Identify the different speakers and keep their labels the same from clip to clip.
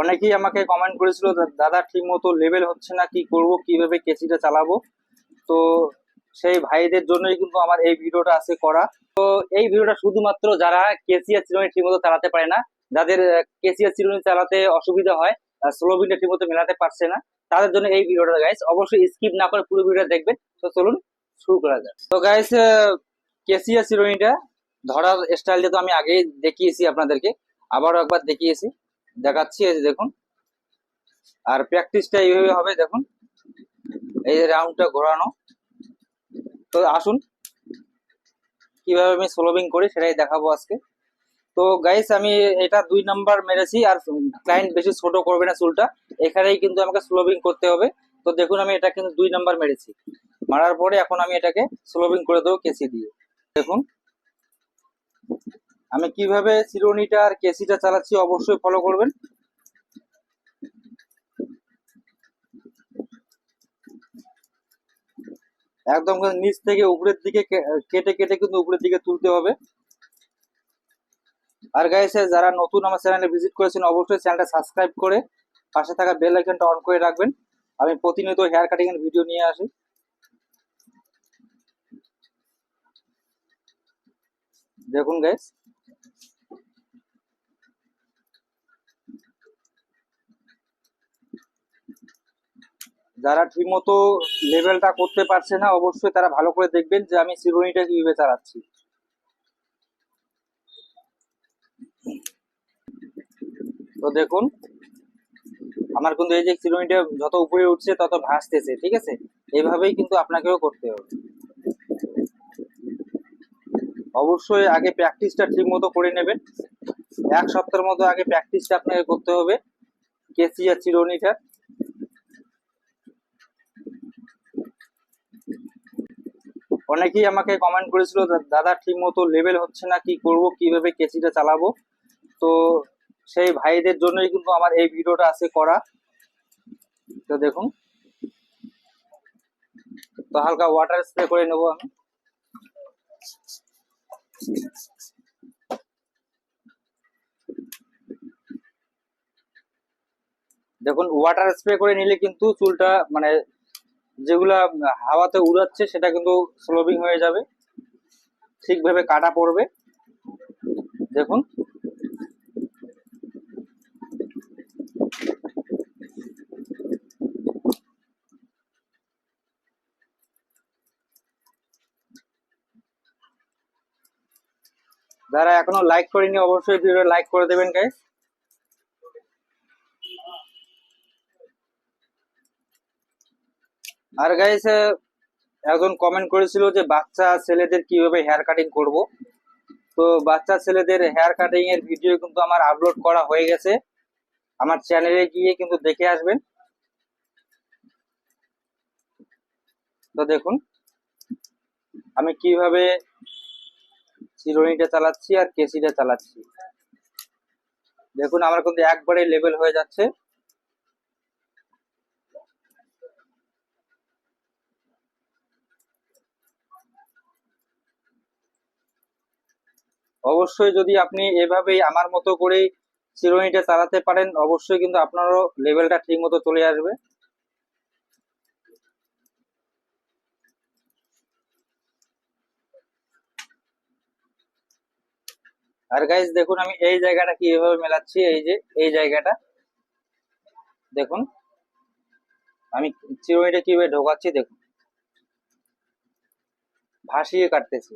Speaker 1: অনেকেই আমাকে কমেন্ট করেছিল দাদা ঠিক মতো লেভেল হচ্ছে না, কি করব, কীভাবে কেসিটা চালাবো? তো সেই ভাইদের জন্যই কিন্তু আমার এই ভিডিওটা আছে করা। তো এই ভিডিওটা শুধুমাত্র যারা কেসিআর চিরুনি ঠিক মতো চালাতে পারে না, যাদের কেসিআর চিরুনি চালাতে অসুবিধা হয় স্লোবিনটা ঠিক মতো মেলাতে পারছে না, তাদের জন্য এই ভিডিওটা গাইস অবশ্যই স্কিপ না করে পুরো ভিডিওটা দেখবেন। তো চলুন শুরু করা যাক। তো গাইস কেসিআর চিরুনিটা ধরার স্টাইলটা তো আমি আগেই দেখিয়েছি আপনাদেরকে, আবারও একবার দেখিয়েছি। দেখাচ্ছি, এই দেখুন। আর প্র্যাকটিসটা এইভাবে হবে, দেখুন। এই যে রাউন্ডটা ঘোরানো। তো আসুন, কীভাবে আমি সোলভিং করি সেটাই দেখাবো আজকে। তো গাইস আমি এটা দুই নাম্বার মেরেছি, আর ক্লায়েন্ট বেশি ছোট করবে না চুলটা। এখানেই কিন্তু আমাকে স্লোভিং করতে হবে। তো দেখুন, আমি এটা কিন্তু দুই নাম্বার মেরেছি। মারার পরে এখন আমি এটাকে স্লোভিং করে দেবো কেসি দিয়ে। দেখুন। আমি কীভাবে চিরুনিটা আর কেসিটা চালাচ্ছি অবশ্যই ফলো করবেন। একদম নিচ থেকে উপরের দিকে কেটে কেটে কিন্তু উপরের দিকে তুলতে হবে। আর গাইস যারা নতুন আমার চ্যানেলে ভিজিট করেছেন, অবশ্যই চ্যানেলটা সাবস্ক্রাইব করে পাশে থাকা বেল আইকনটা অন করে রাখবেন। আমি প্রতিনিয়ত হেয়ার কাটিং এর ভিডিও নিয়ে আসি। দেখুন গাইস যারা ঠিকমতো লেভেলটা করতে পারছে না, অবশ্যই তারা ভালো করে দেখবেন যে আমি চিরুনিটা কীভাবে চালাচ্ছি। তো দেখুন, আমার কিন্তু এই যে চিরুনিটা যত উপরে উঠছে তত ভাসতেছে, ঠিক আছে? এভাবেই কিন্তু আপনাকেও করতে হবে। অবশ্যই আগে প্র্যাকটিসটা ঠিক মতো করে নেবেন। এক সপ্তাহের মতো আগে প্র্যাকটিসটা আপনাকে করতে হবে। কেসি আর চিরুনিটা অনেকেই আমাকে কমেন্ট করেছিল দাদা ঠিক মতো লেভেল হচ্ছে না, কি করব, কীভাবে কেসিটা চালাবো? তো সেই ভাইদের জন্যই কিন্তু আমার এই ভিডিওটা আছে করা। তো দেখুন। তো হালকা ওয়াটার স্প্রে করে নেব আমি। দেখুন ওয়াটার স্প্রে করে নিলে কিন্তু চুলটা মানে যেগুলা হাওয়াতে উড়াচ্ছে, সেটা কিন্তু স্লোবিং হয়ে যাবে। ঠিকভাবে কাটা পড়বে। দেখুন। যারা এখনও লাইক করেনি অবশ্যই ভিডিও লাইক করে দেবেন গাইস আর গাইস একজন কমেন্ট করেছিল যে বাচ্চা ছেলেদের কীভাবে হেয়ার কাটিং করব। তো বাচ্চা ছেলেদের হেয়ার কাটিং এর ভিডিও কিন্তু আমার আপলোড করা হয়ে গেছে। আমার চ্যানেলে গিয়ে কিন্তু দেখে আসবেন। তো দেখুন, আমি কীভাবে চিরুনিটা চালাচ্ছি আর কেসিটা চালাচ্ছি। দেখুন, আমার কিন্তু একবারে লেভেল হয়ে যাচ্ছে। অবশ্যই যদি আপনি এভাবেই আমার মতো করে চিরুনিটা চালাতে পারেন, অবশ্যই কিন্তু আপনারও লেভেলটা ঠিক মতো চলে আসবে। আর গাইজ দেখুন আমি এই জায়গাটা কীভাবে মেলাচ্ছি, এই যে, এই জায়গাটা। দেখুন, আমি চিরুনিটা কীভাবে ঢোকাচ্ছি, দেখুন। ভাসিয়ে কাটতেছি।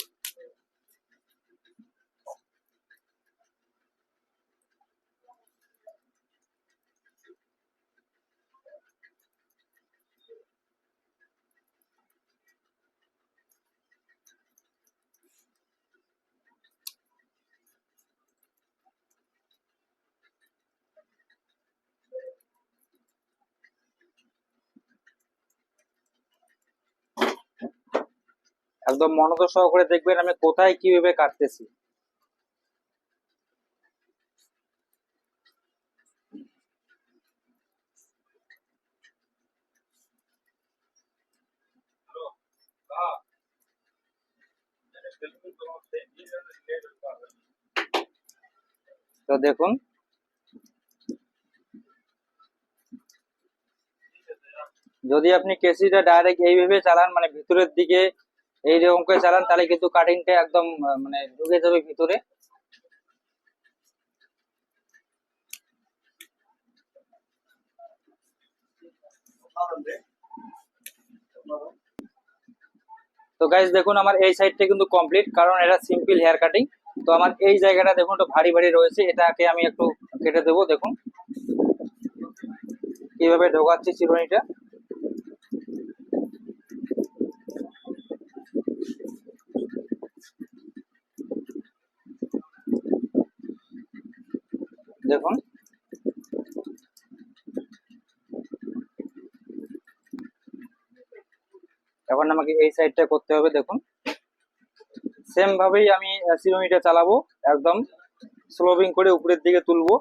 Speaker 1: একদম মনোযোগ সহকারে দেখবেন আমি কোথায় কীভাবে কাটতেছি। তো দেখুন। যদি আপনি কেসিটা ডাইরেক্ট এইভাবে চালান মানে ভিতরের দিকে এইরকম করে চালান, তাহলে কিন্তু কাটিংটা একদম মানে ঢুকে যাবে ভিতরে। তো গাইজ দেখুন, আমার এই সাইডটা কিন্তু কমপ্লিট কারণ এটা সিম্পল হেয়ার কাটিং তো আমার এই জায়গাটা দেখুন, একটু ভারী ভারী রয়েছে, এটাকে আমি একটু কেটে দেবো, দেখুন। কীভাবে ঢোকাচ্ছি চিরুনিটা দেখুন। এখন আমাকে এই সাইডটা করতে হবে দেখুন। সেম ভাবেই আমি আহ, চালাবো একদম স্লোবিং করে উপরের দিকে তুলবো।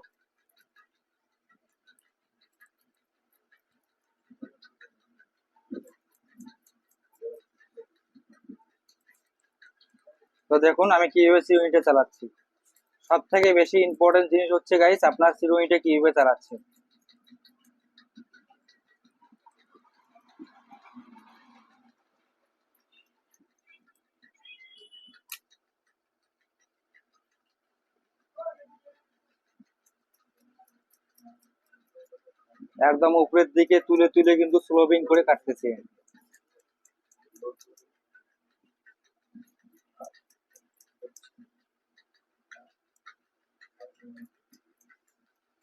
Speaker 1: তো দেখুন আমি কীভাবে চিরুনিটা চালাচ্ছি। সব থেকে বেশি ইম্পর্টেন্ট জিনিস হচ্ছে গাইস আপনার চিরুনিটা কীভাবে চালাচ্ছে একদম উপরের দিকে তুলে তুলে কিন্তু স্লোবিং করে কাটতেছি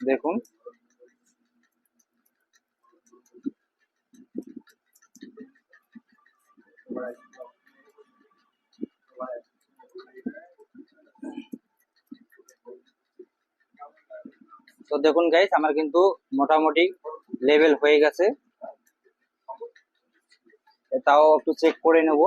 Speaker 1: দেখুন। তো দেখুন গাইস আমার কিন্তু মোটামুটি লেভেল হয়ে গেছে। তাও একটু চেক করে নেব।